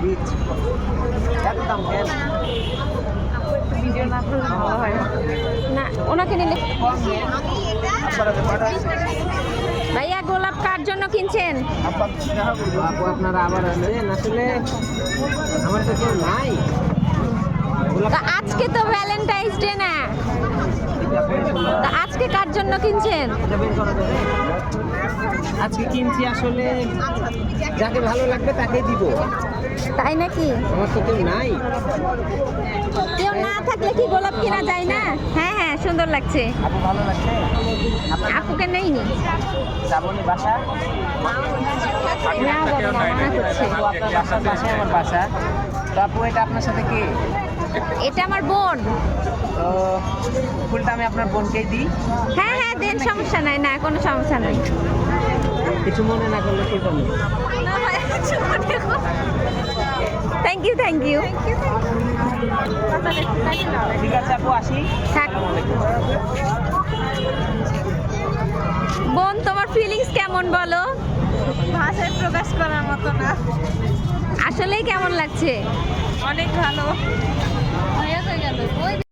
বীজ এত দাম না ওনাকে নিলে ভাইয়া গোলাপ কার জন্য কিনছেন? আপনারা আবার নেন আসলে আমার তো কেউ নাই। তা আজকে তো ভ্যালেন্টাইন্স ডে না। আজকে কার জন্য কিনছেন? আজকে কিনছি আসলে যাকে ভালো লাগবে তাকেই দিব তাই নাকি আমার তো কেউ নাই কেউ না থাকলে কি গোলাপ কিনা যায় না হ্যাঁ হ্যাঁ সুন্দর লাগছে আপু ভালো লাগছে আপুকে নেইনি যাবনি বাসা না না মানা করছে আপনার বাসার পাশে আমার বাসা তো আপু এটা আপনার সাথে কে এটা আমার বোন ফুলটা আমি আপনার বোনকেই দিই? হ্যাঁ হ্যাঁ দেন সমস্যা নাই। না কোনো সমস্যা নাই। কিছু মনে না করলে ফুলটা নেই থ্যাংক ইউ থ্যাংক ইউ ঠিক আছে আপু আসি। বোন তোমার ফিলিংস কেমন বলো? ভাষায় প্রকাশ করার মতো না। আসলেই কেমন লাগছে? অনেক ভালো।